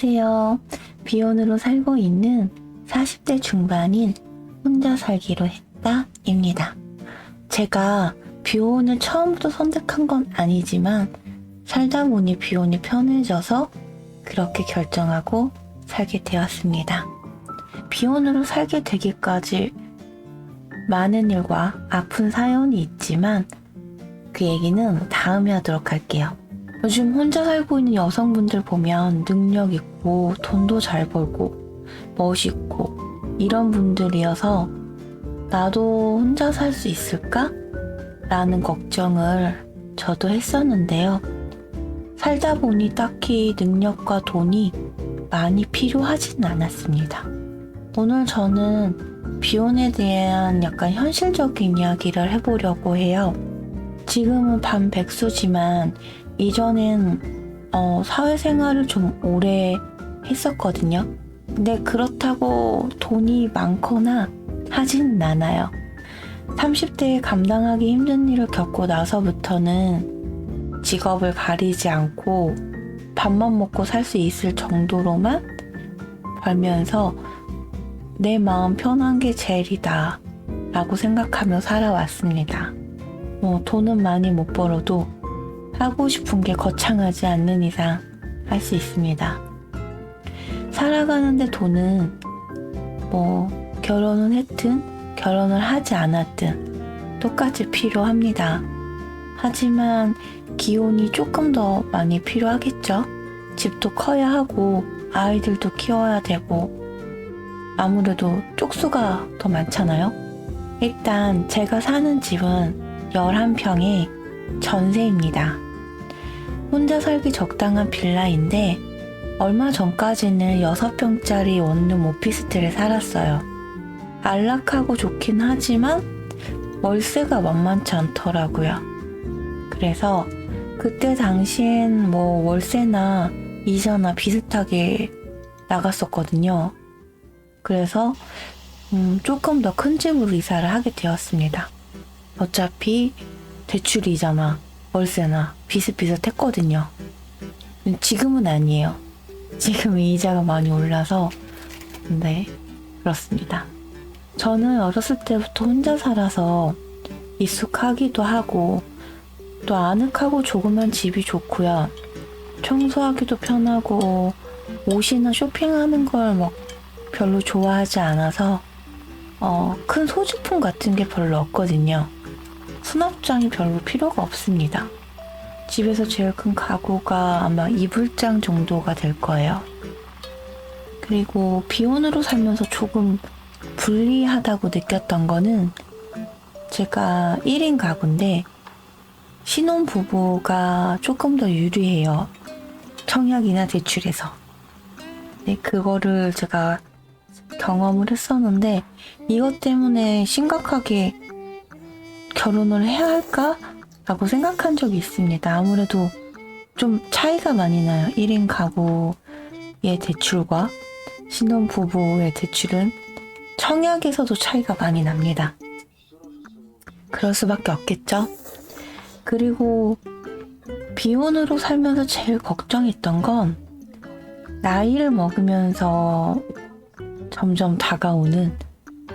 안녕하세요. 비혼으로 살고 있는 40대 중반인 혼자 살기로 했다입니다. 제가 비혼을 처음부터 선택한 건 아니지만 살다 보니 비혼이 편해져서 그렇게 결정하고 살게 되었습니다. 비혼으로 살게 되기까지 많은 일과 아픈 사연이 있지만 그 얘기는 다음에 하도록 할게요. 요즘 혼자 살고 있는 여성분들 보면 능력 있고 돈도 잘 벌고 멋있고 이런 분들이어서 나도 혼자 살 수 있을까? 라는 걱정을 저도 했었는데요. 살다 보니 딱히 능력과 돈이 많이 필요하진 않았습니다. 오늘 저는 비혼에 대한 약간 현실적인 이야기를 해보려고 해요. 지금은 반백수지만 이전엔 어, 사회생활을 좀 오래 했었거든요. 근데 그렇다고 돈이 많거나 하진 않아요. 30대에 감당하기 힘든 일을 겪고 나서부터는 직업을 가리지 않고 밥만 먹고 살 수 있을 정도로만 벌면서 내 마음 편한 게 제일이다 라고 생각하며 살아왔습니다. 뭐 돈은 많이 못 벌어도 하고 싶은 게 거창하지 않는 이상 할 수 있습니다. 살아가는데 돈은 뭐 결혼은 했든 결혼을 하지 않았든 똑같이 필요합니다. 하지만 기혼이 조금 더 많이 필요하겠죠? 집도 커야 하고 아이들도 키워야 되고 아무래도 쪽수가 더 많잖아요? 일단 제가 사는 집은 11평에 전세입니다. 혼자 살기 적당한 빌라인데 얼마 전까지는 6평짜리 원룸 오피스텔에 살았어요. 안락하고 좋긴 하지만 월세가 만만치 않더라고요. 그래서 그때 당시엔 뭐 월세나 이자나 비슷하게 나갔었거든요. 그래서 음, 조금 더 큰 집으로 이사를 하게 되었습니다. 어차피 대출 이자나 월세나 비슷비슷했거든요. 지금은 아니에요. 지금 이자가 많이 올라서 네 그렇습니다. 저는 어렸을 때부터 혼자 살아서 익숙하기도 하고 또 아늑하고 조그만 집이 좋고요. 청소하기도 편하고 옷이나 쇼핑하는 걸 막 별로 좋아하지 않아서 어, 큰 소지품 같은 게 별로 없거든요. 수납장이 별로 필요가 없습니다. 집에서 제일 큰 가구가 아마 이불장 정도가 될 거예요. 그리고 비혼으로 살면서 조금 불리하다고 느꼈던 거는 제가 1인 가구인데 신혼 부부가 조금 더 유리해요. 청약이나 대출에서. 네, 그거를 제가 경험을 했었는데 이것 때문에 심각하게 결혼을 해야 할까? 라고 생각한 적이 있습니다. 아무래도 좀 차이가 많이 나요. 1인 가구의 대출과 신혼부부의 대출은 청약에서도 차이가 많이 납니다. 그럴 수밖에 없겠죠? 그리고 비혼으로 살면서 제일 걱정했던 건 나이를 먹으면서 점점 다가오는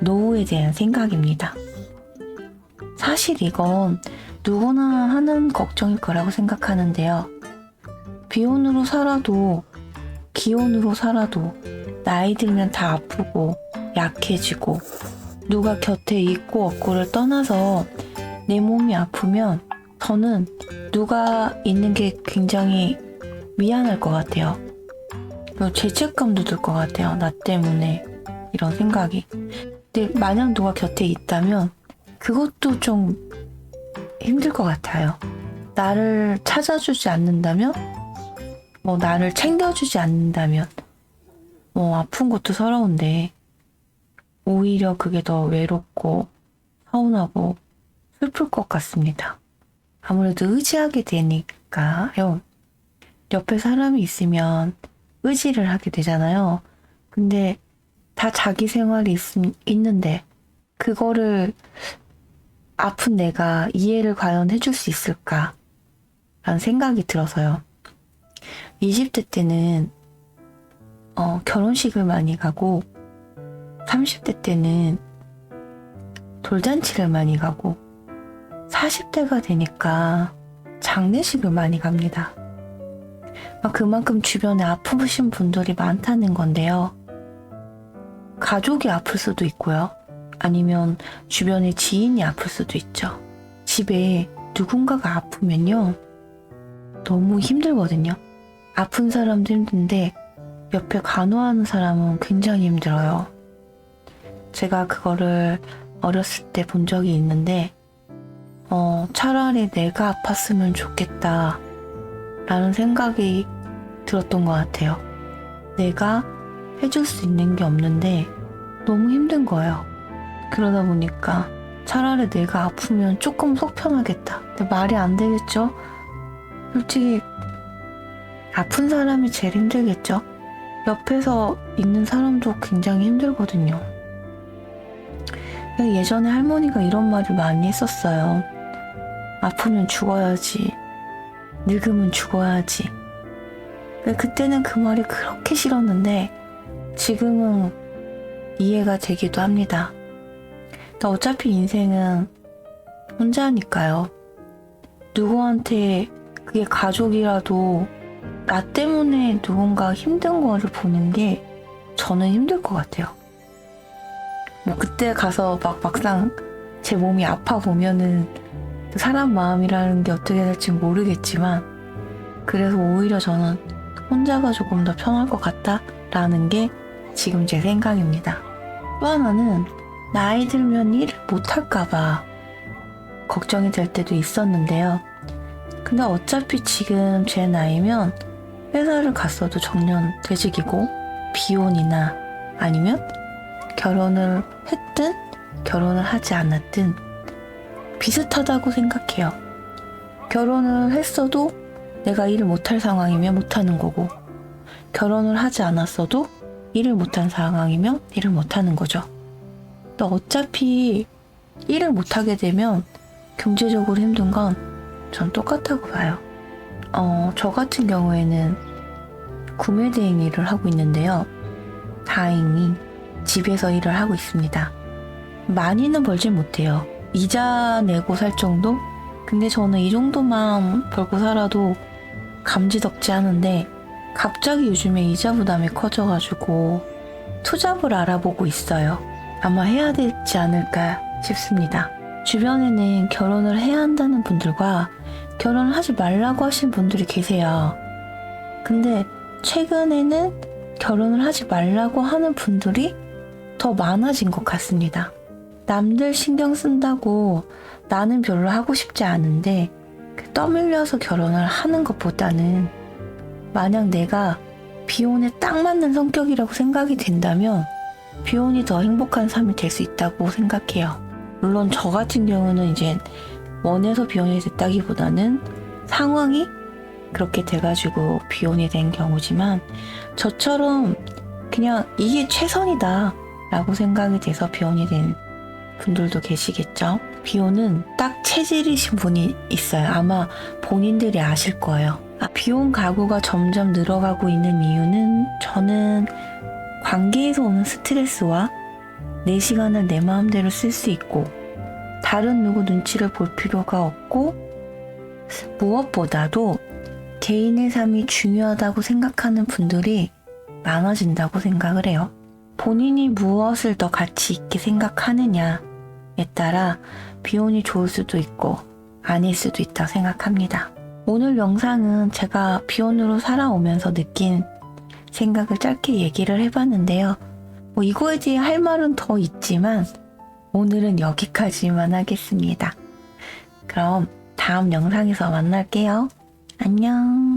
노후에 대한 생각입니다. 사실 이건 누구나 하는 걱정일 거라고 생각하는데요. 비혼으로 살아도 기혼으로 살아도 나이 들면 다 아프고 약해지고 누가 곁에 있고 없고를 떠나서 내 몸이 아프면 저는 누가 있는 게 굉장히 미안할 것 같아요. 죄책감도 들 것 같아요. 나 때문에 이런 생각이. 근데 만약 누가 곁에 있다면 그것도 좀 힘들 것 같아요. 나를 찾아주지 않는다면, 뭐 나를 챙겨주지 않는다면, 뭐 아픈 것도 서러운데 오히려 그게 더 외롭고 서운하고 슬플 것 같습니다. 아무래도 의지하게 되니까요. 옆에 사람이 있으면 의지를 하게 되잖아요. 근데 다 자기 생활이 있, 있는데 그거를 아픈 내가 이해를 과연 해줄 수 있을까? 라는 생각이 들어서요. 20대 때는 어, 결혼식을 많이 가고 30대 때는 돌잔치를 많이 가고 40대가 되니까 장례식을 많이 갑니다. 막 그만큼 주변에 아프신 분들이 많다는 건데요. 가족이 아플 수도 있고요. 아니면 주변에 지인이 아플 수도 있죠. 집에 누군가가 아프면요. 너무 힘들거든요. 아픈 사람도 힘든데 옆에 간호하는 사람은 굉장히 힘들어요. 제가 그거를 어렸을 때 본 적이 있는데, 어, 차라리 내가 아팠으면 좋겠다. 라는 생각이 들었던 것 같아요. 내가 해줄 수 있는 게 없는데 너무 힘든 거예요. 그러다 보니까 차라리 내가 아프면 조금 속 편하겠다. 근데 말이 안 되겠죠? 솔직히 아픈 사람이 제일 힘들겠죠? 옆에서 있는 사람도 굉장히 힘들거든요. 예전에 할머니가 이런 말을 많이 했었어요. 아프면 죽어야지. 늙으면 죽어야지. 그때는 그 말이 그렇게 싫었는데 지금은 이해가 되기도 합니다. 나 어차피 인생은 혼자니까요. 누구한테 그게 가족이라도 나 때문에 누군가 힘든 거를 보는 게 저는 힘들 것 같아요. 뭐 그때 가서 막 막상 제 몸이 아파 보면은 사람 마음이라는 게 어떻게 될지 모르겠지만 그래서 오히려 저는 혼자가 조금 더 편할 것 같다라는 게 지금 제 생각입니다. 또 하나는 나이 들면 일을 못할까봐 걱정이 될 때도 있었는데요. 근데 어차피 지금 제 나이면 회사를 갔어도 정년 퇴직이고 비혼이나 아니면 결혼을 했든 결혼을 하지 않았든 비슷하다고 생각해요. 결혼을 했어도 내가 일을 못할 상황이면 못하는 거고, 결혼을 하지 않았어도 일을 못한 상황이면 일을 못하는 거죠. 또 어차피 일을 못하게 되면 경제적으로 힘든 건 전 똑같다고 봐요. 어, 저 같은 경우에는 구매 대행 일을 하고 있는데요. 다행히 집에서 일을 하고 있습니다. 많이는 벌진 못해요. 이자 내고 살 정도? 근데 저는 이 정도만 벌고 살아도 감지덕지 하는데 갑자기 요즘에 이자 부담이 커져가지고 투잡을 알아보고 있어요. 아마 해야 되지 않을까 싶습니다. 주변에는 결혼을 해야 한다는 분들과 결혼을 하지 말라고 하신 분들이 계세요. 근데 최근에는 결혼을 하지 말라고 하는 분들이 더 많아진 것 같습니다. 남들 신경 쓴다고 나는 별로 하고 싶지 않은데 떠밀려서 결혼을 하는 것보다는 만약 내가 비혼에 딱 맞는 성격이라고 생각이 된다면 비혼이 더 행복한 삶이 될 수 있다고 생각해요. 물론 저 같은 경우는 이제 원해서 비혼이 됐다기보다는 상황이 그렇게 돼가지고 비혼이 된 경우지만 저처럼 그냥 이게 최선이다 라고 생각이 돼서 비혼이 된 분들도 계시겠죠. 비혼은 딱 체질이신 분이 있어요. 아마 본인들이 아실 거예요. 아, 비혼 가구가 점점 늘어가고 있는 이유는 저는 관계에서 오는 스트레스와 내 시간을 내 마음대로 쓸 수 있고 다른 누구 눈치를 볼 필요가 없고 무엇보다도 개인의 삶이 중요하다고 생각하는 분들이 많아진다고 생각을 해요. 본인이 무엇을 더 가치 있게 생각하느냐에 따라 비혼이 좋을 수도 있고 아닐 수도 있다고 생각합니다. 오늘 영상은 제가 비혼으로 살아오면서 느낀 생각을 짧게 얘기를 해봤는데요. 뭐 이거에 대해 할 말은 더 있지만 오늘은 여기까지만 하겠습니다. 그럼 다음 영상에서 만날게요. 안녕.